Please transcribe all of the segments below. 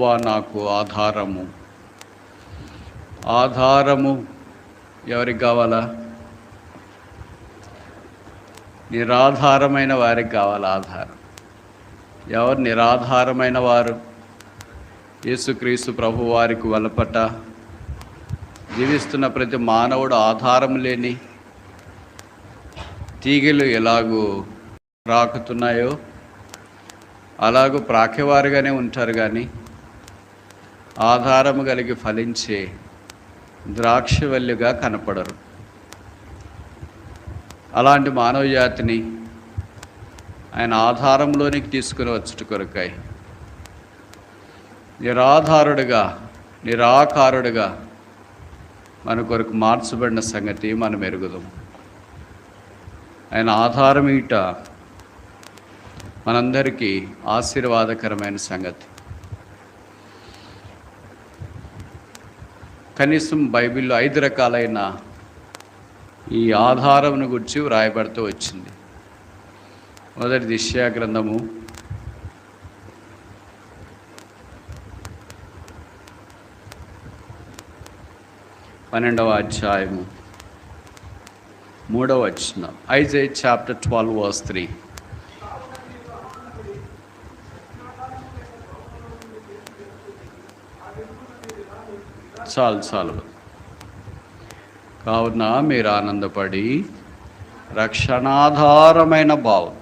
యహోవా నాకు ఆధారము. ఆధారము ఎవరికి కావాలా? నిరాధారమైన వారికి కావాలి ఆధారం? ఎవరు నిరాధారమైన వారు? యేసుక్రీస్తు ప్రభు వారికి వలపట జీవిస్తున్న ప్రతి మానవుడు ఆధారం లేని తీగలు ఎలాగూ రాకుతున్నాయో అలాగూ ప్రాకేవారుగానే ఉంటారు కానీ ఆధారము కలిగి ఫలించే ద్రాక్షవల్లిగా కనపడరు. అలాంటి మానవ జాతిని ఆయన ఆధారంలోనికి తీసుకుని వచ్చుట కొరకాయి నిరాధారుడుగా నిరాకారుడుగా మన కొరకు మార్చబడిన సంగతి మనం ఎరుగుదాం. ఆయన ఆధారం ఈట మనందరికీ ఆశీర్వాదకరమైన సంగతి. కనీసం బైబిల్లో ఐదు రకాలైన ఈ ఆధారమును గురించి వ్రాయబడుతూ వచ్చింది. మొదటి దిశ్యా గ్రంథము. పన్నెండవ అధ్యాయము. మూడవ వచ్చిన ఐజే చాప్టర్ ట్వెల్వ్ వర్స్ త్రీ. చాలు చాలు. కావున మీరు ఆనందపడి రక్షణాధారమైన భావం.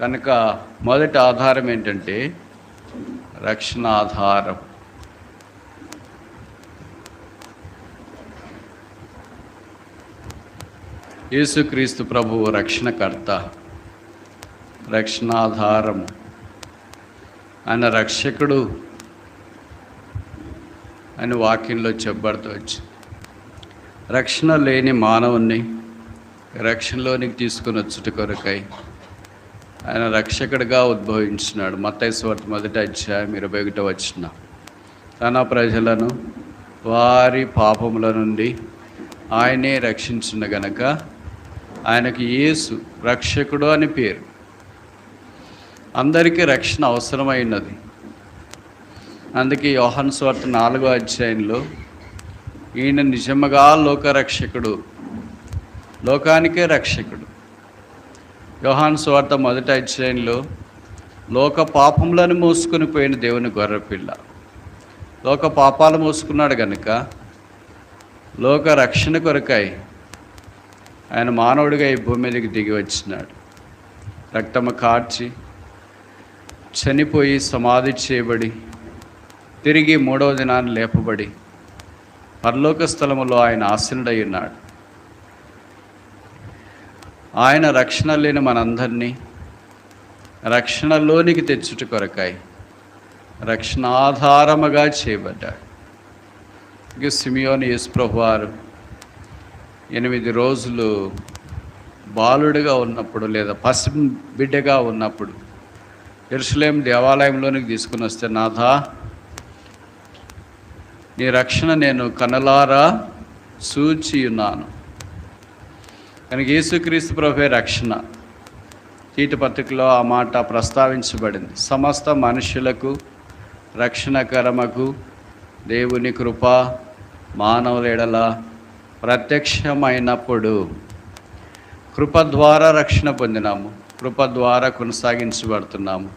కనుక మొదటి ఆధారం ఏంటంటే రక్షణ ఆధారం యేసుక్రీస్తు ప్రభువు రక్షణకర్త రక్షణాధారము ఆయన రక్షకుడు అని వాక్యంలో చెప్పబడుతూ రక్షణ లేని మానవుణ్ణి రక్షణలోనికి తీసుకుని వచ్చుట కొరకై ఆయన రక్షకుడిగా ఉద్భవించినాడు. మత్తైస్వార్త మొదటి అధ్యాయం ఇరవై ఒకటో వచ్చిన తన ప్రజలను వారి పాపముల నుండి ఆయనే రక్షించిన గనక ఆయనకు యేసు రక్షకుడు అని పేరు. అందరికీ రక్షణ అవసరమైనది. అందుకే యోహన్ స్వార్త నాలుగో అధ్యాయంలో ఈయన నిజముగా లోకరక్షకుడు లోకానికే రక్షకుడు. యోహాన్ స్వార్త మొదటి అధ్యాయంలో లోక పాపములను మోసుకొని పోయిన దేవుని గొర్రెపిల్ల. లోక పాపాలు మోసుకున్నాడు కనుక లోక రక్షణ కొరకై ఆయన మానవుడిగా ఈ భూమి మీదకి దిగి వచ్చినాడు. రక్తము కార్చి చనిపోయి సమాధి చేయబడి తిరిగి మూడవ దినాన్ని లేపబడి పరలోక స్థలములో ఆయన ఆసనుడై ఉన్నాడు. ఆయన రక్షణ లేని మనందరినీ రక్షణలోనికి తెచ్చుట కొరకాయి రక్షణాధారముగా చేయబడ్డాడు. ఇక సిమియోని యశ్ప్రభు వారు ఎనిమిది రోజులు బాలుడిగా ఉన్నప్పుడు లేదా పసి బిడ్డగా ఉన్నప్పుడు ఎరుసలేం దేవాలయంలోనికి తీసుకుని వస్తే నాథా నీ రక్షణ నేను కనలారా సూచి ఉన్నాను కనుక యేసుక్రీస్తు ప్రభే రక్షణ. చీటి పత్రికలో ఆ మాట ప్రస్తావించబడింది. సమస్త మనుషులకు రక్షణకరమకు దేవుని కృప మానవుల ఎడల ప్రత్యక్షమైనప్పుడు కృప ద్వారా రక్షణ పొందినాము. కృప ద్వారా కొనసాగించబడుతున్నాము.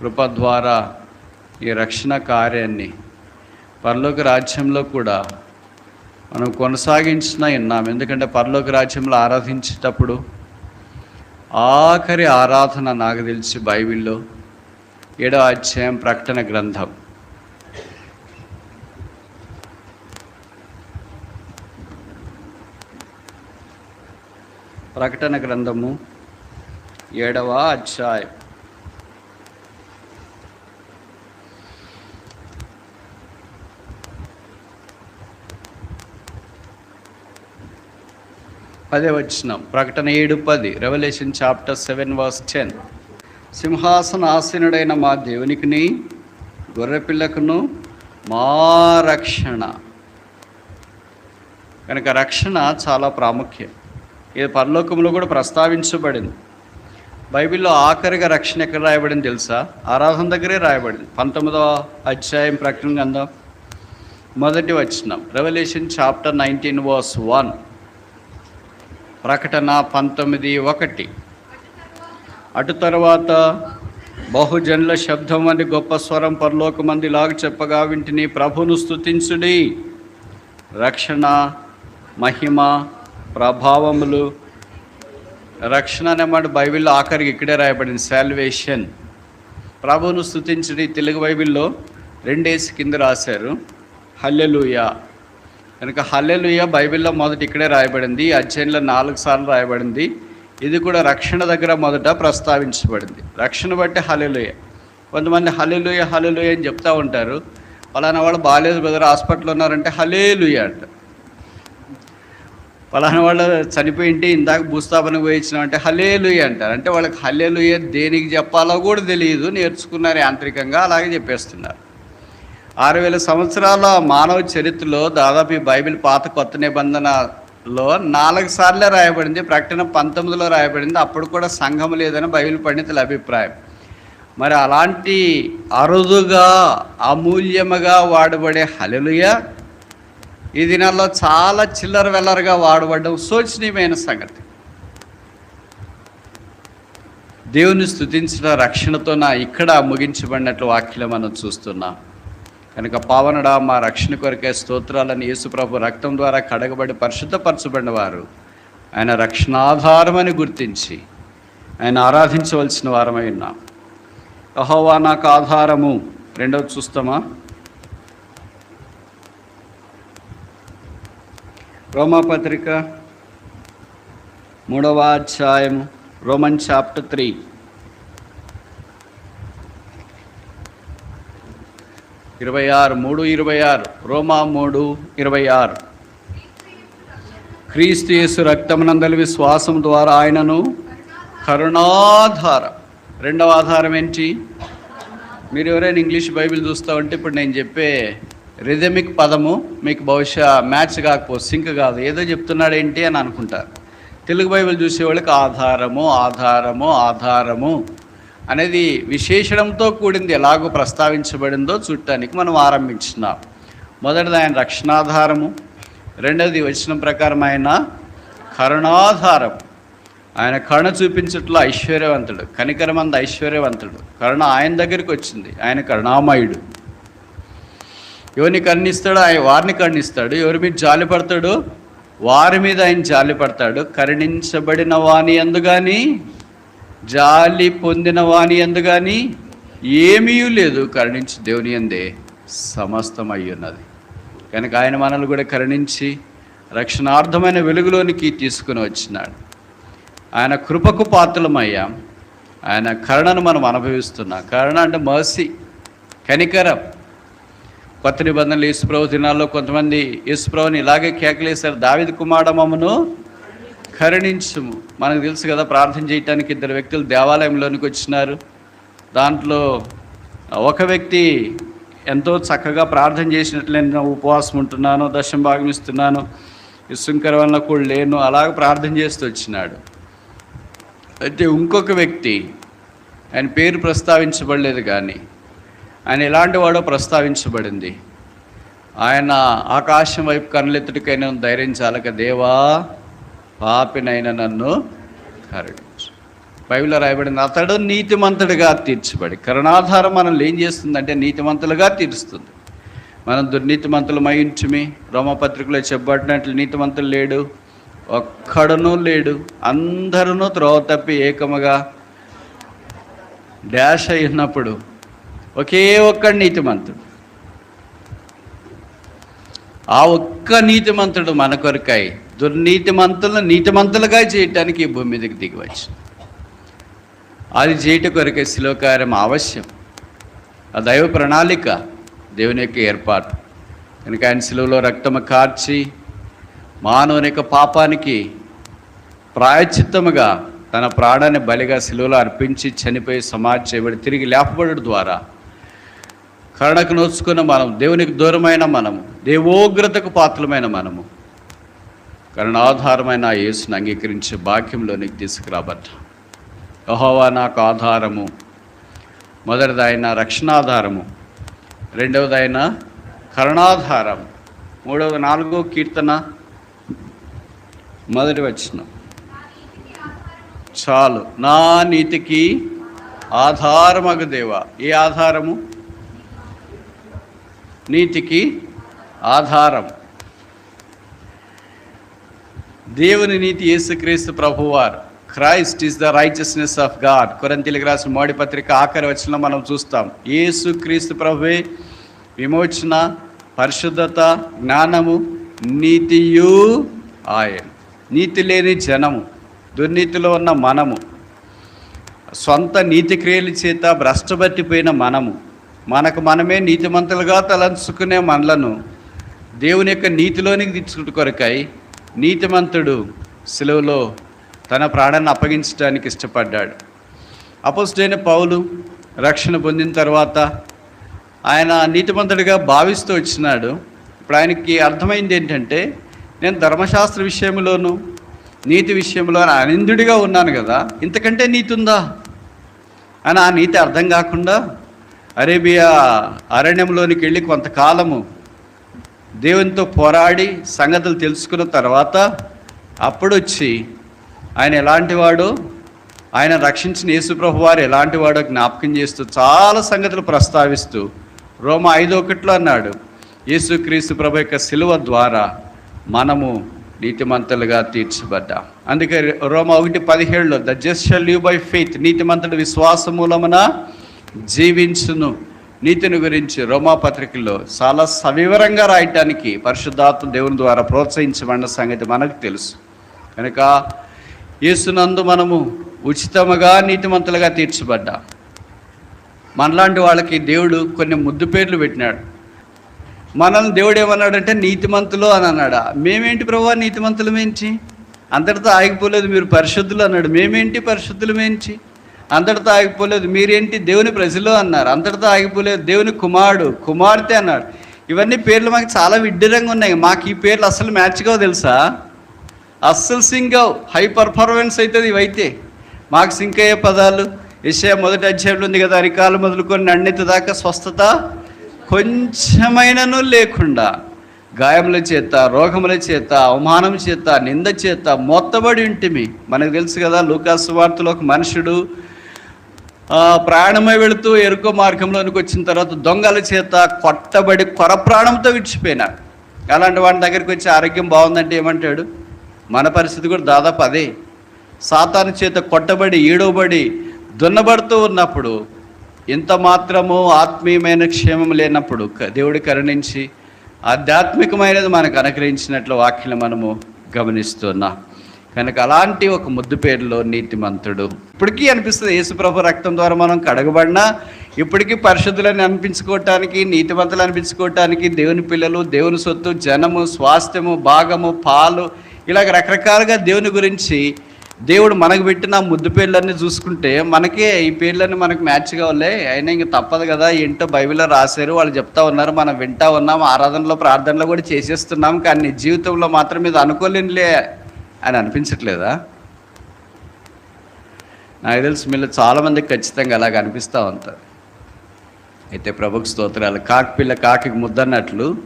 కృప ద్వారా ఈ రక్షణ కార్యాన్ని పరలోక రాజ్యంలో కూడా మనం కొనసాగించిన విన్నాం. ఎందుకంటే పరలోక రాజ్యంలో ఆరాధించేటప్పుడు ఆఖరి ఆరాధన నాకు తెలిసి బైబిల్లో ఏడో అధ్యాయం ప్రకటన గ్రంథం. ప్రకటన గ్రంథము ఏడవ అధ్యాయం. పదే వచ్చిన ప్రకటన ఏడు పది Revelation chapter seven verse ten సింహాసన ఆసీనుడైన మా దేవునికిని గొర్రెపిల్లకును మా రక్షణ. కనుక రక్షణ చాలా ప్రాముఖ్యం. ఇది పరలోకంలో కూడా ప్రస్తావించబడింది. బైబిల్లో ఆఖరిగా రక్షణ ఎక్కడ రాయబడింది తెలుసా? ఆరాధన దగ్గరే రాయబడింది. పంతొమ్మిదవ అధ్యాయం ప్రకటన గ్రంథం. మొదటి వచ్చిన Revelation chapter nineteen verse one ప్రకటన పంతొమ్మిది ఒకటి. అటు తర్వాత బహుజనుల శబ్దం అని గొప్ప స్వరం పరలోకమంది లాగు చెప్పగా వింటిని ప్రభును స్థుతించుడి రక్షణ మహిమ ప్రభావములు. రక్షణ అనే మాట బైబిల్లో ఆఖరికి ఇక్కడే రాయబడింది శాల్వేషన్ ప్రభువును స్థుతించుడి తెలుగు బైబిల్లో రెండేసి కింద రాశారు. హల్లెలూయా. కనుక హల్లెలుయ బైబిల్లో మొదట ఇక్కడే రాయబడింది అధ్యయనంలో నాలుగు సార్లు రాయబడింది. ఇది కూడా రక్షణ దగ్గర మొదట ప్రస్తావించబడింది. రక్షణ బట్టి హలెలుయ కొంతమంది హలెలుయ హలెలుయ అని చెప్తూ ఉంటారు. పలానా వాళ్ళు బాగాలేదు బ్రదర్ హాస్పిటల్లో ఉన్నారంటే హలేలుయ అంట. పలానా వాళ్ళు చనిపోయింటే ఇందాక భూస్థాపనకు పోయించినామంటే హలేలుయ అంటారు. అంటే వాళ్ళకి హలేలుయ దేనికి చెప్పాలో కూడా తెలియదు నేర్చుకున్నారు యాంత్రికంగా అలాగే చెప్పేస్తున్నారు. ఆరు వేల సంవత్సరాల మానవ చరిత్రలో దాదాపు ఈ బైబిల్ పాత కొత్త నిబంధనలో నాలుగు సార్లే రాయబడింది ప్రకటన పంతొమ్మిదిలో రాయబడింది. అప్పుడు కూడా సంఘం లేదని బైబిల్ పండితుల అభిప్రాయం. మరి అలాంటి అరుదుగా అమూల్యముగా వాడబడే హలలుయ ఈ దినాల్లో చాలా చిల్లర వెల్లరగా వాడబడడం శోచనీయమైన సంగతి. దేవుని స్థుతించిన రక్షణతో నా ఇక్కడ ముగించబడినట్లు వాక్యం మనం చూస్తున్నాం. కనుక పావనడా మా రక్షణ కొరకే స్తోత్రాలను యేసుప్రభు రక్తం ద్వారా కడగబడి పరిశుద్ధపరచబడిన వారు ఆయన రక్షణాధారమని గుర్తించి ఆయన ఆరాధించవలసిన వారమై ఉన్నాం. అహోవా నాకు ఆధారము. రెండవది చూస్తామా? రోమాపత్రిక మూడవ అధ్యాయం రోమన్ చాప్టర్ త్రీ. ఇరవై ఆరు మూడు ఇరవై ఆరు. రోమా మూడు ఇరవై ఆరు. క్రీస్తు యేసు రక్తమునందలి విశ్వాసం ద్వారా ఆయనను కరుణాధార. రెండవ ఆధారం ఏంటి? మీరు ఎవరైనా ఇంగ్లీష్ బైబిల్ చూస్తా ఉంటే ఇప్పుడు నేను చెప్పే రిథమిక్ పదము మీకు బహుశా మ్యాచ్ కాకపోతే సింక్ కాదు. ఏదో చెప్తున్నాడు ఏంటి అని అనుకుంటారు. తెలుగు బైబిల్ చూసేవాళ్ళకి ఆధారము ఆధారము ఆధారము. అనేది విశేషణంతో కూడింది ఎలాగో ప్రస్తావించబడిందో చూడటానికి మనం ఆరంభించున్నాం. మొదటిది ఆయన రక్షణాధారము రెండవది వచ్చిన ప్రకారం ఆయన కరుణాధారం ఆయన కరుణ చూపించట్లో ఐశ్వర్యవంతుడు కనికరమంద ఐశ్వర్యవంతుడు. కరుణ ఆయన దగ్గరికి వచ్చింది ఆయన కరుణామయుడు. ఎవరిని కరుణిస్తాడో ఆయన వారిని కరుణిస్తాడు. ఎవరి మీద జాలి పడతాడు వారి మీద ఆయన జాలి పడతాడు. కరుణించబడిన వాని ఎందుగాని జాలి పొందిన వాని ఎందుగాని ఏమీ లేదు కరుణించి దేవుని ఎందే సమస్తం అయ్యున్నది కనుక ఆయన మనల్ని కూడా కరుణించి రక్షణార్థమైన వెలుగులోనికి తీసుకుని వచ్చినాడు. ఆయన కృపకు పాత్రలమయ్యాం. ఆయన కరుణను మనం అనుభవిస్తున్నాం. కరుణ అంటే మర్సీ కనికరం. కొత్త నిబంధనలు యేసుప్రభు దినాల్లో కొంతమంది యేసుప్రభుని ఇలాగే కేకలేశారు. దావిద కుమారమమ్మను కరుణించుము. మనకు తెలుసు కదా ప్రార్థన చేయటానికి ఇద్దరు వ్యక్తులు దేవాలయంలోనికి వచ్చినారు. దాంట్లో ఒక వ్యక్తి ఎంతో చక్కగా ప్రార్థన చేసినట్లు నేను ఉపవాసం ఉంటున్నాను దశం భాగం ఇస్తున్నాను ఇసుంకర వలన కూడా లేను అలాగ ప్రార్థన చేస్తూ వచ్చినాడు. అయితే ఇంకొక వ్యక్తి ఆయన పేరు ప్రస్తావించబడలేదు కానీ ఆయన ఎలాంటి వాడో ప్రస్తావించబడింది. ఆయన ఆకాశం వైపు కనులెత్తుడికైనా ధైర్యం చాలక దేవా పాపినైన నన్ను కరుణించు బైబిల్లో రాయబడింది అతడు నీతిమంతుడిగా తీర్చబడి కరుణాధారం మనల్ని ఏం చేస్తుందంటే నీతిమంతులుగా తీరుస్తుంది. మనం దుర్నీతిమంతులు మయించుమి రోమపత్రికలో చెప్పబడినట్లు నీతిమంతులు లేడు ఒక్కడనూ లేడు అందరూ త్రోవ తప్పి ఏకముగా డాష్ అయినప్పుడు ఒకే ఒక్క నీతిమంతుడు. ఆ ఒక్క నీతిమంతుడు మన కొరకై దుర్నీతిమంతులను నీతిమంతులుగా చేయటానికి ఈ భూమి మీదకి దిగవచ్చు అది చేయట కొరకే శిలోకార్యం అవశ్యం ఆ దైవ ప్రణాళిక దేవుని యొక్క ఏర్పాటు. కనుక ఆయన శిలువలో రక్తము కార్చి మానవుని యొక్క పాపానికి ప్రాయచిత్తముగా తన ప్రాణాన్ని బలిగా శిలువలో అర్పించి చనిపోయి సమాధి చేయబడి తిరిగి లేపబడడం ద్వారా కరుణకు నోచుకున్న మనం దేవునికి దూరమైన మనము దేవోగ్రతకు పాత్రమైన మనము కరుణాధారమైన ఆ యేసును అంగీకరించే భాగ్యంలోనికి తీసుకురాబట్ట. యహోవా నాకు ఆధారము. మొదటిదైన రక్షణాధారము. రెండవదైన కరుణాధారం మూడవ నాలుగో కీర్తన. మొదటి వచ్చిన చాలు. నా నీతికి ఆధారమగు దేవా. ఏ ఆధారము? నీతికి ఆధారం దేవుని నీతి యేసుక్రీస్తు ప్రభువార్. Christ is the righteousness of God కొరంతిలికి రాసిన మోడీ పత్రిక ఆఖరి వచ్చిన మనం చూస్తాం. యేసుక్రీస్తు ప్రభువే విమోచన పరిశుద్ధత జ్ఞానము నీతియు ఆయన నీతి లేని జనము దుర్నీతిలో ఉన్న మనము సొంత నీతి క్రియల చేత భ్రష్టపట్టిపోయిన మనము మనకు మనమే నీతిమంతులుగా తలంచుకునే మనలను దేవుని యొక్క నీతిలోనికి తీసుకుంటు కొరకాయి నీతిమంతుడు సెలవులో తన ప్రాణాన్ని అప్పగించడానికి ఇష్టపడ్డాడు. అపోస్టైన పౌలు రక్షణ పొందిన తర్వాత ఆయన నీతిమంతుడిగా భావిస్తూ వచ్చినాడు. ఇప్పుడు ఆయనకి అర్థమైంది ఏంటంటే నేను ధర్మశాస్త్ర విషయంలోనూ నీతి విషయంలో అనిందుడిగా ఉన్నాను కదా ఇంతకంటే నీతి ఉందా? అని ఆ నీతి అర్థం కాకుండా అరేబియా అరణ్యంలోనికి వెళ్ళి కొంతకాలము దేవునితో పోరాడి సంగతులు తెలుసుకున్న తర్వాత అప్పుడు వచ్చి ఆయన ఎలాంటివాడు ఆయన రక్షించిన యేసుప్రభు వారు ఎలాంటి వాడో జ్ఞాపకం చేస్తూ చాలా సంగతులు ప్రస్తావిస్తూ రోమ ఐదో ఒకటిలో అన్నాడు యేసుక్రీస్తు ప్రభు యొక్క శిలువ ద్వారా మనము నీతిమంతులుగా తీర్చబడ్డాం. అందుకే రోమ ఒకటి పదిహేడులో the just shall live by faith నీతిమంతుడు విశ్వాస మూలమున జీవించును. నీతిని గురించి రోమా పత్రికల్లో చాలా సవివరంగా రాయటానికి పరిశుద్ధాత్మ దేవుని ద్వారా ప్రోత్సహించబడిన సంగతి మనకు తెలుసు. కనుక యేసునందు మనము ఉచితముగా నీతిమంతులుగా తీర్చబడ్డా. మనలాంటి వాళ్ళకి దేవుడు కొన్ని ముద్దు పేర్లు పెట్టినాడు. మనల్ని దేవుడు ఏమన్నాడంటే నీతిమంతులు అని అన్నాడా. మేమేంటి ప్రభా? నీతిమంతులమేంటి? అందరితో ఆగిపోలేదు మీరు పరిశుద్ధులు అన్నాడు. మేమేంటి పరిశుద్ధులమేంటి? అంతటితో ఆగిపోలేదు. మీరేంటి? దేవుని ప్రజలు అన్నారు. అంతటితో ఆగిపోలేదు. దేవుని కుమారుడు కుమార్తె అన్నాడు. ఇవన్నీ పేర్లు మాకు చాలా విడ్డూరంగా ఉన్నాయి. మాకు ఈ పేర్లు అస్సలు మ్యాచ్ కావు తెలుసా? అస్సలు సింక్ అవు హై పర్ఫార్మెన్స్ అవుతుంది ఇవైతే. మాకు సింక్ అయ్యే పదాలు. విషయం మొదటి అధ్యాయంలో ఉంది కదా అరికాలు మొదలుకొని నన్నెత్తి దాకా స్వస్థత కొంచెమైనను లేకుండా గాయముల చేత రోగముల చేత అవమానం చేత నింద చేత మొత్తబడి ఉంటిమి. మనకు తెలుసు కదా లూకాసు వార్తలో ఒక మనుషుడు ప్రయాణమై వెళుతూ ఎరుకో మార్గంలోనికి వచ్చిన తర్వాత దొంగల చేత కొట్టబడి కొర ప్రాణంతో విడిచిపోయినారు. అలాంటి వాడి దగ్గరికి వచ్చి ఆరోగ్యం బాగుందంటే ఏమంటాడు? మన పరిస్థితి కూడా దాదాపు అదే. సాతాను చేత కొట్టబడి ఈడవబడి దున్నబడుతూ ఉన్నప్పుడు ఇంత మాత్రము ఆత్మీయమైన క్షేమం లేనప్పుడు దేవుడి కరుణించి ఆధ్యాత్మికమైనది మనకు అనుగ్రహించినట్లు వాక్యం మనము గమనిస్తున్నాం. కనుక అలాంటి ఒక ముద్దు పేరులో నీతిమంతుడు. ఇప్పటికీ అనిపిస్తుంది యేసుప్రభు రక్తం ద్వారా మనం కడగబడినా ఇప్పటికీ పరిశుద్ధులని అనిపించుకోవటానికి నీతిమంతులు అనిపించుకోవటానికి దేవుని పిల్లలు దేవుని సొత్తు జనము స్వాస్థ్యము భాగము పాలు ఇలాగ రకరకాలుగా దేవుని గురించి దేవుడు మనకు పెట్టిన ముద్దు పేర్లన్నీ చూసుకుంటే మనకే ఈ పేర్లన్నీ మనకు మ్యాచ్ కావాలే. అయినా ఇంక తప్పదు కదా ఏంటో బైబిల్లో రాశారు వాళ్ళు చెప్తా ఉన్నారు మనం వింటా ఉన్నాం ఆరాధనలో ప్రార్థనలో కూడా చేసేస్తున్నాం కానీ జీవితంలో మాత్రం ఇది అనుకోలేనిలే. అని అనిపించట్లేదా? నాకు తెలిసి మీలో చాలామందికి ఖచ్చితంగా అలాగ అనిపిస్తూ ఉంటుంది. అయితే ప్రభుకు స్తోత్రాలు. కాకి పిల్ల కాకి ముద్దన్నట్లు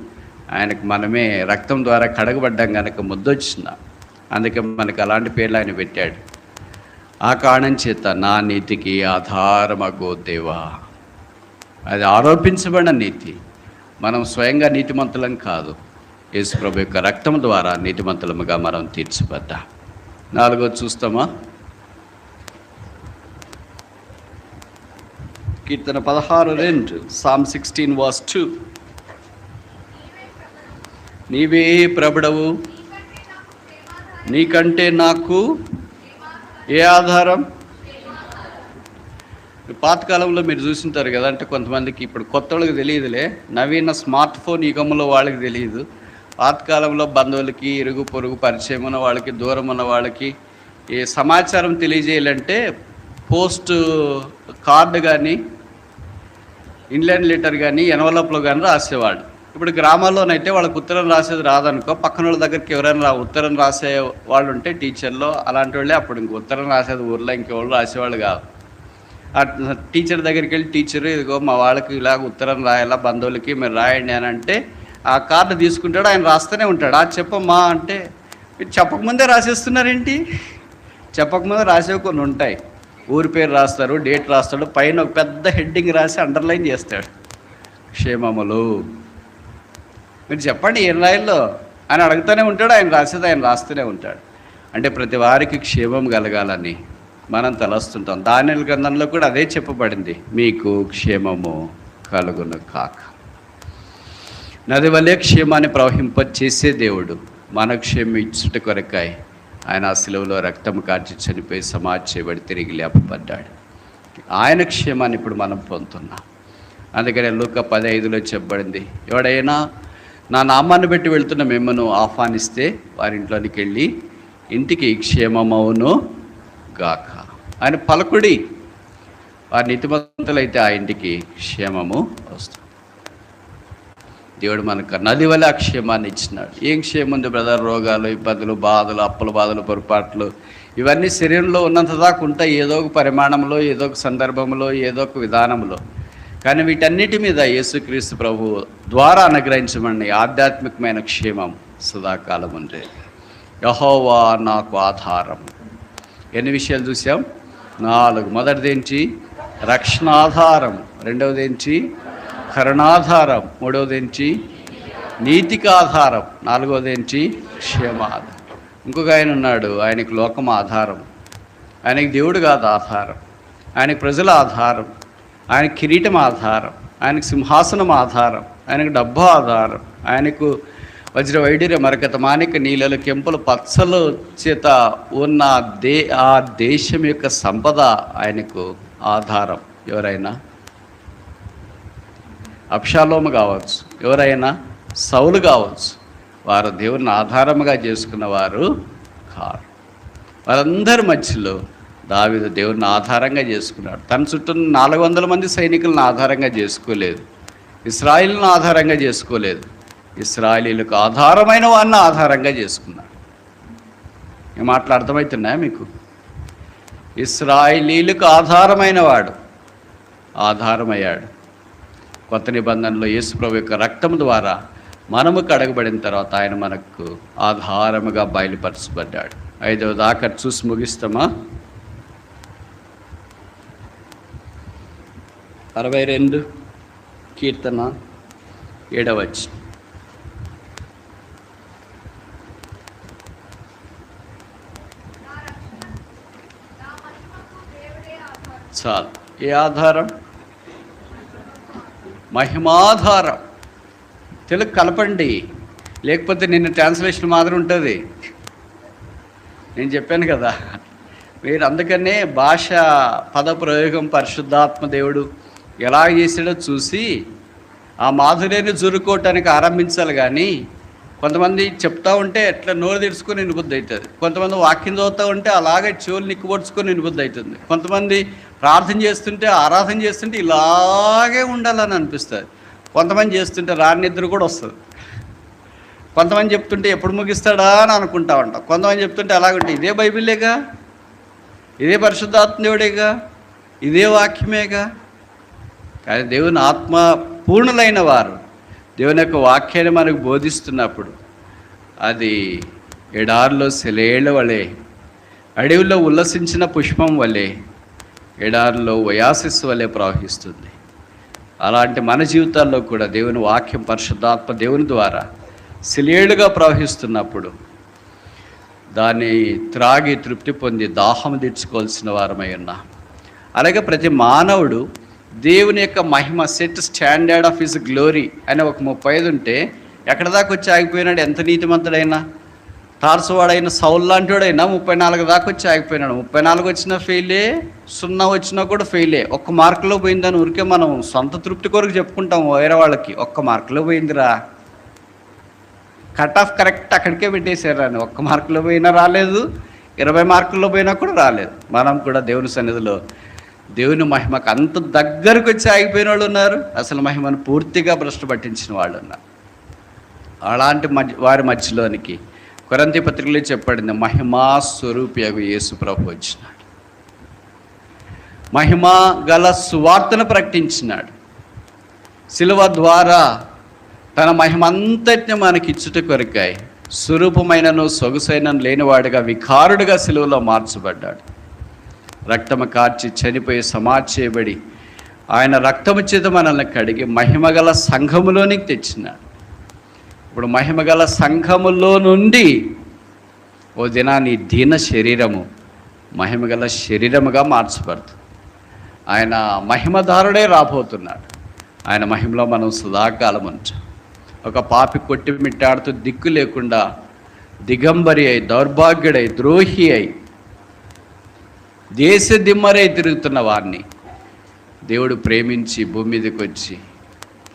ఆయనకు మనమే రక్తం ద్వారా కడగబడ్డాం కనుక ముద్దొచ్చిన అందుకే మనకు అలాంటి పేర్లు ఆయన పెట్టాడు. ఆ కారణం చేత నా నీతికి ఆధారమగో దేవా. అది ఆరోపించబడిన నీతి. మనం స్వయంగా నీతిమంతులం కాదు. యేసు ప్రభు యొక్క రక్తం ద్వారా నీతిమంతులముగా మనం తీర్చబడ్డా నాలుగో చూస్తామా? కీర్తన పదహారు రెండు సామ్ సిక్స్టీన్ వాస్ టూ నీవే ప్రభుడవు నీకంటే నాకు ఏ ఆధారం? పాతకాలంలో మీరు చూసింటారు కదా అంటే కొంతమందికి ఇప్పుడు కొత్త వాళ్ళకి తెలియదులే నవీన స్మార్ట్ ఫోన్ యుగంలో వాళ్ళకి తెలియదు. పాతకాలంలో బంధువులకి ఇరుగు పొరుగు పరిచయం ఉన్న వాళ్ళకి దూరం ఉన్న వాళ్ళకి ఏ సమాచారం తెలియజేయాలంటే పోస్ట్ కార్డు కానీ ఇన్లైన్ లెటర్ కానీ ఎన్వలప్లో కానీ రాసేవాడు ఇప్పుడు గ్రామాల్లోనైతే వాళ్ళకి ఉత్తరం రాసేది రాదనుకో పక్కన వాళ్ళ దగ్గరికి ఎవరైనా ఉత్తరం రాసే వాళ్ళు ఉంటే టీచర్లో అలాంటి వాళ్ళే అప్పుడు ఇంక ఉత్తరం రాసేది ఊర్లో ఇంకెవరు రాసేవాళ్ళు కాదు. టీచర్ దగ్గరికి వెళ్ళి టీచర్ ఇదిగో మా వాళ్ళకి ఇలాగ ఉత్తరం రాయాలా బంధువులకి మీరు రాయండి అని అంటే ఆ కార్డు తీసుకుంటాడు ఆయన రాస్తూనే ఉంటాడు. ఆ చెప్పమ్మా అంటే మీరు చెప్పకముందే రాసేస్తున్నారేంటి? చెప్పకముందే రాసే కొన్ని ఉంటాయి. ఊరి పేరు రాస్తారు డేట్ రాస్తాడు పైన ఒక పెద్ద హెడ్డింగ్ రాసి అండర్లైన్ చేస్తాడు. క్షేమములు. మీరు చెప్పండి ఏం రాయల్లో ఆయన అడుగుతూనే ఉంటాడు ఆయన రాసేది ఆయన రాస్తూనే ఉంటాడు. అంటే ప్రతి వారికి క్షేమం కలగాలని మనం తలస్తుంటాం. దాని గ్రంథంలో కూడా అదే చెప్పబడింది మీకు క్షేమము కలుగును కాక. నది వలె క్షేమాన్ని ప్రవహింప చేసే దేవుడు. మన క్షేమం ఇచ్చుట కొరకాయ ఆయన ఆ సెలవులో రక్తం కార్చి చనిపోయి సమాధి చేయబడి తిరిగి లేపబడ్డాడు. ఆయన క్షేమాన్ని ఇప్పుడు మనం పొందుతున్నాం. అందుకనే లూక పది ఐదులో చెప్పబడింది ఎవడైనా నా నామాన్ని పెట్టి వెళ్తున్న మిమ్మను ఆహ్వానిస్తే వారింట్లోనికి వెళ్ళి ఇంటికి క్షేమమవును గాక. ఆయన పలకుడి వారి నీతిమంతులైతే ఆ ఇంటికి క్షేమము వస్తుంది. దేవుడు మనకు నది వల్ల క్షేమాన్ని ఇచ్చినాడు. ఏం క్షేమం ఉంది బ్రదర్? రోగాలు ఇబ్బందులు బాధలు అప్పుల బాధలు పొరపాట్లు ఇవన్నీ శరీరంలో ఉన్నంత దాకా ఉంటాయి. ఏదో ఒక పరిమాణంలో ఏదో ఒక సందర్భంలో ఏదో ఒక విధానంలో. కానీ వీటన్నిటి మీద యేసుక్రీస్తు ప్రభు ద్వారా అనుగ్రహించమని ఆధ్యాత్మికమైన క్షేమం సదాకాలం ఉండేది యహోవా నాకు ఆధారం. ఎన్ని విషయాలు చూసాం? నాలుగు. మొదటిది ఏంటి? రక్షణాధారం. రెండవది ఏంటి? కరుణాధారం మూడవదించి నీతికాధారం నాలుగవదించి క్షేమాధారం. ఇంకొక ఆయన ఉన్నాడు ఆయనకు లోకం ఆధారం ఆయనకి దేవుడు కాదు ఆధారం. ఆయనకి ప్రజల ఆధారం. ఆయన కిరీటం ఆధారం ఆయనకు సింహాసనం ఆధారం ఆయనకు డబ్బు ఆధారం ఆయనకు వజ్ర వైడ్య మరకత మానిక నీళ్ళలు కెంపులు పచ్చలు చేత ఉన్న దే ఆ దేశం యొక్క సంపద ఆయనకు ఆధారం. ఎవరైనా? అప్షాలోము కావచ్చు. ఎవరైనా సౌలు కావచ్చు. వారు దేవుని ఆధారముగా చేసుకున్న వారు కారు. వారందరి మధ్యలో దావిదు దేవుని ఆధారంగా చేసుకున్నాడు. తన చుట్టూ నాలుగు వందల మంది సైనికులను ఆధారంగా చేసుకోలేదు. ఇస్రాయిల్ను ఆధారంగా చేసుకోలేదు. ఇస్రాయిలీలకు ఆధారమైన వాడిని ఆధారంగా చేసుకున్నాడు. ఈ మాటలు అర్థమవుతున్నాయా మీకు? ఇస్రాయిలీలకు ఆధారమైన వాడు. ఆధారమయ్యాడు. కొత్త నిబంధనలో యేసుప్రభు యొక్క రక్తం ద్వారా మనము కడగబడిన తర్వాత ఆయన మనకు ఆధారముగా బయలుపరచబడ్డాడు. ఐదవ దాకా చూసి ముగిస్తామా? అరవై రెండు కీర్తన ఏడవచ్చు చాలు. ఏ ఆధారం? మహిమాధారం. తెలుగు కలపండి. లేకపోతే నిన్న ట్రాన్స్లేషన్ మాత్రం ఉంటుంది. నేను చెప్పాను కదా. మీరు అందుకనే భాష పద ప్రయోగం పరిశుద్ధాత్మ దేవుడు ఎలా చేసాడో చూసి ఆ మాధుర్యాన్ని జురుకోవటానికి ఆరంభించాలి కానీ కొంతమంది చెప్తా ఉంటే ఎట్లా నోరు తెరుచుకొని నిబుద్ధి అవుతుంది. కొంతమంది వాక్యం చదువుతూ ఉంటే అలాగే చెవులు నిక్కుబడుచుకొని నిబుద్ధి అవుతుంది. కొంతమంది ప్రార్థన చేస్తుంటే ఆరాధన చేస్తుంటే ఇలాగే ఉండాలని అనిపిస్తుంది. కొంతమంది చేస్తుంటే రాని నిద్ర కూడా వస్తుంది. కొంతమంది చెప్తుంటే ఎప్పుడు ముగిస్తాడా అని అనుకుంటా ఉంటాం. కొంతమంది చెప్తుంటే అలాగుంటే ఇదే బైబిలేగా? ఇదే పరిశుద్ధాత్మదేవుడేగా ఇదే వాక్యమేగా? కానీ దేవుని ఆత్మ పూర్ణులైన వారు దేవుని యొక్క వాక్యాన్ని మనకు బోధిస్తున్నప్పుడు అది ఎడారిలో సెలేళ్ళ వలె అడవిలో ఉల్లసించిన పుష్పం వలె ఎడారిలో వయాసిస్ వలె ప్రవహిస్తుంది. అలాంటి మన జీవితాల్లో కూడా దేవుని వాక్యం పరిశుద్ధాత్మ దేవుని ద్వారా సిలేడుగా ప్రవహిస్తున్నప్పుడు దాన్ని త్రాగి తృప్తి పొంది దాహం తీర్చుకోవాల్సిన వారమై ఉన్నాం. అలాగే ప్రతి మానవుడు దేవుని యొక్క మహిమ set standard of his glory అనే ఒక ముప్పై ఐదు ఉంటే ఎక్కడ దాకా వచ్చి ఆగిపోయినాడు? ఎంత నీతిమంతుడైనా? తార్సువాడైన సౌల్ లాంటివాడైనా ముప్పై నాలుగు దాకా వచ్చి ఆగిపోయినాడు. ముప్పై నాలుగు వచ్చిన ఫెయిలే సున్నా వచ్చినా కూడా ఫెయిలే. ఒక్క మార్కులో పోయిందని ఊరికే మనం సొంత తృప్తి కొరకు చెప్పుకుంటాం వేరే వాళ్ళకి. ఒక్క మార్కులో పోయిందిరా. కట్ ఆఫ్ కరెక్ట్ అక్కడికే పెట్టేశారు అని ఒక్క మార్కులో పోయినా రాలేదు. ఇరవై మార్కుల్లో పోయినా కూడా రాలేదు. మనం కూడా దేవుని సన్నిధిలో దేవుని మహిమకు అంత దగ్గరకు వచ్చి ఆగిపోయిన వాళ్ళు ఉన్నారు. అసలు మహిమను పూర్తిగా భ్రష్టు పట్టించిన వాళ్ళు ఉన్నారు. అలాంటి మధ్య వారి మధ్యలోనికి కొరంతి పత్రికలో చెప్పబడింది మహిమా స్వరూపియగు యేసు ప్రభు వచ్చినాడు. మహిమ గల సువార్తను ప్రకటించినాడు. శిలువ ద్వారా తన మహిమంతటిని మనకి ఇచ్చుట కొరకాయి స్వరూపమైనను సొగసైన లేనివాడుగా వికారుడుగా సెలువులో మార్చబడ్డాడు. రక్తము కార్చి చనిపోయి సమార్చేయబడి ఆయన రక్తము చేత మనల్ని కడిగి మహిమగల సంఘములోనికి తెచ్చినాడు. ఇప్పుడు మహిమగల సంఘములో నుండి ఓ దినాన్ని దీన శరీరము మహిమగల శరీరముగా మార్చబడుతుంది. ఆయన మహిమధారుడే రాబోతున్నాడు. ఆయన మహిమలో మనం సదాకాలం ఉంచాం. ఒక పాపి కొట్టి మిట్టాడుతూ దిక్కు లేకుండా దిగంబరి అయి దౌర్భాగ్యుడై ద్రోహి అయి దేశ దిమ్మరై తిరుగుతున్న వారిని దేవుడు ప్రేమించి భూమి మీదకి వచ్చి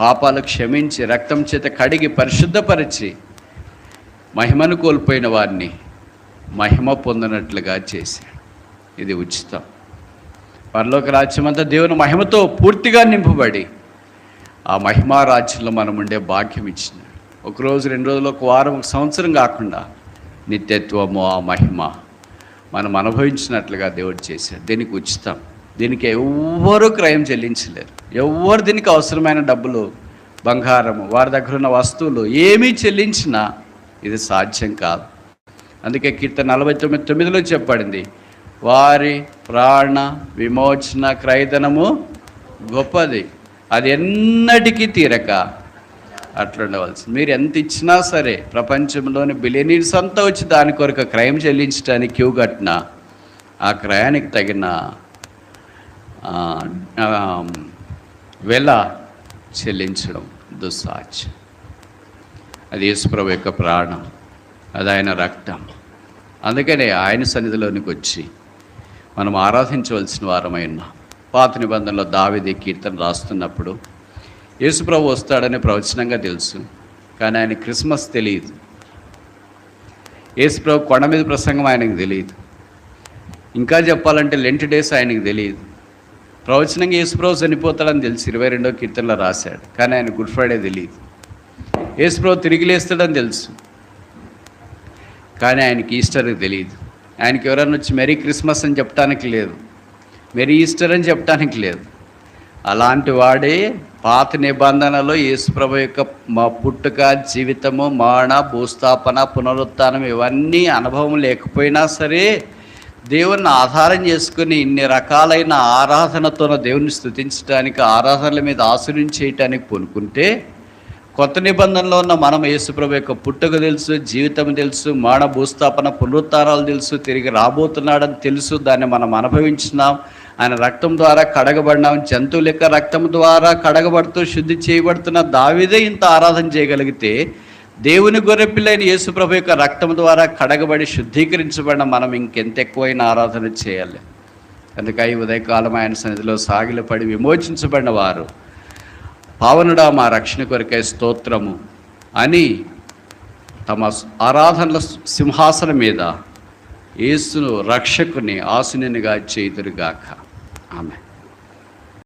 పాపాలు క్షమించి రక్తం చేత కడిగి పరిశుద్ధపరిచి మహిమను కోల్పోయిన వారిని మహిమ పొందినట్లుగా చేశాడు. ఇది ఉచితం. పరలోక రాజ్యమంతా దేవుని మహిమతో పూర్తిగా నింపబడి ఆ మహిమా రాజ్యంలో మనం ఉండే భాగ్యం ఇచ్చినాడు. ఒకరోజు రెండు రోజులు ఒక వారం ఒక సంవత్సరం కాకుండా నిత్యత్వము ఆ మహిమ మనం అనుభవించినట్లుగా దేవుడు చేశాడు. దీనికి ఉచితం. దీనికి ఎవ్వరూ క్రయం చెల్లించలేరు. ఎవ్వరు దీనికి అవసరమైన డబ్బులు బంగారము వారి దగ్గర ఉన్న వస్తువులు ఏమీ చెల్లించినా ఇది సాధ్యం కాదు. అందుకే కీర్తన నలభై తొమ్మిది తొమ్మిదిలో చెప్పబడింది వారి ప్రాణ విమోచన క్రయధనము గొప్పది. అది ఎన్నటికీ తీరక అట్లా మీరు ఎంత ఇచ్చినా సరే ప్రపంచంలోని బిలియనీర్స్ అంతా వచ్చి దాని కొరకు క్రయం చెల్లించడానికి క్యూ కట్టినా ఆ క్రయానికి తగిన వెల చెల్లించడం దుస్సాధ్యం. అది యేసుప్రభు యొక్క ప్రాణం అది ఆయన రక్తం. అందుకనే ఆయన సన్నిధిలోనికి వచ్చి మనం ఆరాధించవలసిన వారమై ఉన్నాం. పాత నిబంధనలో దావిది కీర్తన రాస్తున్నప్పుడు యేసుప్రభు వస్తాడని ప్రవచనంగా తెలుసు కానీ ఆయన క్రిస్మస్ తెలియదు. యేసుప్రభు కొండ మీద ప్రసంగం ఆయనకు తెలియదు. ఇంకా చెప్పాలంటే లెంట్ డేస్ ఆయనకు తెలియదు. ప్రవచనంగా యేసుప్రభు చనిపోతాడని తెలుసు. ఇరవై రెండో కీర్తనలో రాశాడు. కానీ ఆయన గుడ్ ఫ్రైడే తెలియదు యేసుప్రభు తిరిగి లేస్తాడని తెలుసు. కానీ ఆయనకి ఈస్టర్కి తెలియదు ఆయనకి ఎవరైనా వచ్చి మెరీ క్రిస్మస్ అని చెప్పడానికి లేదు. మెరీ ఈస్టర్ అని చెప్పడానికి లేదు. అలాంటి వాడే పాత నిబంధనలో యేసుప్రభు యొక్క మా పుట్టుక జీవితము మాణ భూస్థాపన పునరుత్థానం ఇవన్నీ అనుభవం లేకపోయినా సరే దేవుణ్ణి ఆధారం చేసుకుని ఇన్ని రకాలైన ఆరాధనతో దేవుని స్థుతించడానికి ఆరాధనల మీద ఆశ్రయం చేయటానికి పొనుకుంటే కొత్త నిబంధనలో ఉన్న మనం యేసుప్రభు యొక్క పుట్టుక తెలుసు జీవితం తెలుసు మాన భూస్థాపన పునరుత్నాలు తెలుసు తిరిగి రాబోతున్నాడని తెలుసు దాన్ని మనం అనుభవించినాం. ఆయన రక్తం ద్వారా కడగబడినాం జంతువుల యొక్క రక్తం ద్వారా కడగబడుతూ శుద్ధి చేయబడుతున్న దావిదే ఇంత ఆరాధన చేయగలిగితే దేవుని గొర్రెపిల్లైన యేసుప్రభు యొక్క రక్తం ద్వారా కడగబడి శుద్ధీకరించబడిన మనం ఇంకెంత ఎక్కువైన ఆరాధన చేయాలి. అందుకై ఉదయకాలం ఆయన సన్నిధిలో సాగిలపడి విమోచించబడిన వారు పావనుడా మా రక్షణ కొరకై స్తోత్రము అని తమ ఆరాధనల సింహాసనం మీద యేసును రక్షకుని ఆసునిగా చేతురుగాక ఆమె